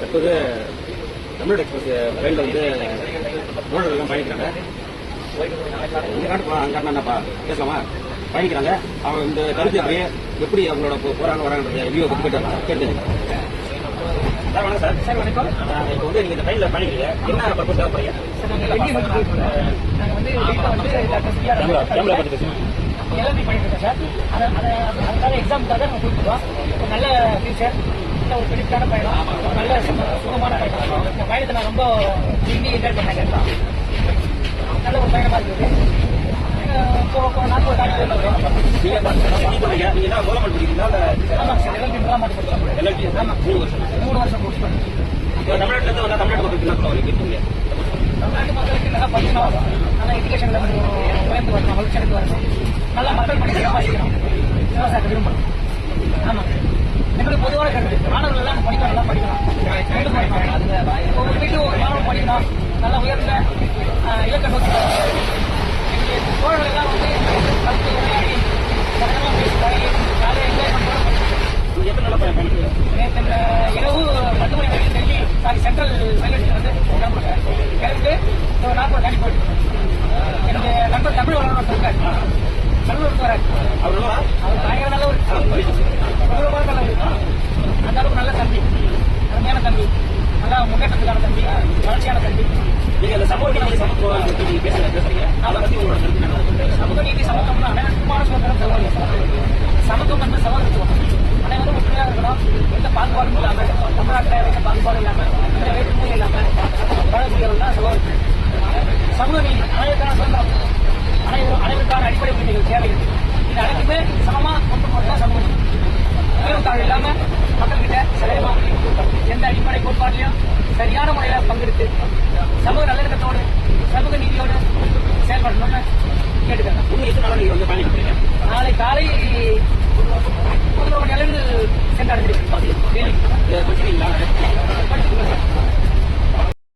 தற்போது தமிழ் எக்ஸ்பிரஸ் ரயிலில் வந்து நோடர்கள்லாம் பயணிக்கிறாங்க என்னப்பா? பேசலாமா? பயணிக்கிறாங்க அவங்க இந்த கருத்து அப்படியே எப்படி அவங்களோட போறாங்க வராங்கன்றத ரிவ்யூ பற்றி கேட்டு கேட்டு சார் வணக்கம் சார். சார் வணக்கம். இப்போ வந்து நீங்கள் இந்த ட்ரெயினில் பயணிக்கிறீங்க என்ன பர்பஸ் தேவைப்படுறீங்க கேமரா பற்றி பேசுங்க. எல்எல்பி பண்ணிட்டு இருக்கேன் சார். அதை அதை அதுக்காக எக்ஸாமுக்காக நம்ம கொடுத்துருக்கோம் ஒரு நல்ல ஃபியூச்சர் நல்ல ஒரு பிடிப்பான பயணம் நல்ல சுக- சுகமான பயணம். இந்த பயணத்தை நான் ரொம்ப விரும்பி என்ஜாய் பண்ணேன் நல்ல ஒரு பயணமா இருக்குது. நீங்கள் நீங்கள் மூணு வருஷம் கோர்ஸ் பண்ணி இப்போ தமிழ்நாட்டிலேருந்து வந்தால் தமிழ்நாட்டு மக்களுக்கு என்ன சொல்ல வரீங்க இருக்கீங்க. தமிழ்நாட்டு மக்களுக்கு நல்லா படிக்கணும். நல்லா எஜுகேஷன்ல உயர்ந்து வரணும். வளர்ச்சி அடைந்து வரணும். நல்லா மக்கள் பணி சம்பாதிக்கணும் விவசாயத்தை விரும்பணும். ஆமா. எங்களுக்கு பொதுவான கருத்து. மாணவர்கள் எல்லாம் படிக்கணும் நல்லா படிக்கணும். ரெண்டு படிக்கணும் அது ஒரு வீட்டு ஒரு மாணவன் படிக்கணும். நல்லா உயர்ந்த இலக்கை நோக்கி தோழர்கள் எல்லாம் வந்து பேசி பழகி ஜாலியாக என்ஜாய் பண்ணுறோம் எத்தனை நேற்று இந்த இரவு பத்து மணி வரைக்கும் Delhi sorry central railway station வந்து கிளம்புறேன். கிளம்பிட்டு ஒரு நாற்பது தாண்டி போயிட்டு. எனக்கு நண்பர் தமிழ் வளர்ந்து இருக்காரு நல்லா நல்ல அந்த அளவுக்கு நல்ல தம்பி. அருமையான தம்பி. நல்லா முன்னேற்றத்துக்கான தம்பி. வளர்ச்சியான தம்பி. நீங்க அந்த சமூக நீதி சமத்துவம் பத்தி பேசுறீங்க. அதை பத்தி உங்களோட கருத்து என்ன? சமூக நீதி சமத்துவம் அனைவருக்குமான சுதந்திரம் சமத்துவம் என்பது சமத்துவம். அனைவரும் ஒற்றுமையாக இருக்கணும் எந்த பாகுபாடும் இல்லாம தமிழ்நாட்டில் எந்த பாகுபாடும் இல்லாம எந்த வேற்றுமையும் இல்லாம எந்த அடிப்படை கோட்பாட்டிலையும் சரியான முறையில பங்கெடுத்து சமூக நல்லிணக்கத்தோடு சமூக நீதியோடு செயல்படணும்னு கேட்டுக்கிறேன். இன்னும் எத்தனை நாளா நீங்க வந்து பயணிக்கிறீங்க நாளை காலை பதினோரு மணி அளவில் படிச்சிருக்கீங்களா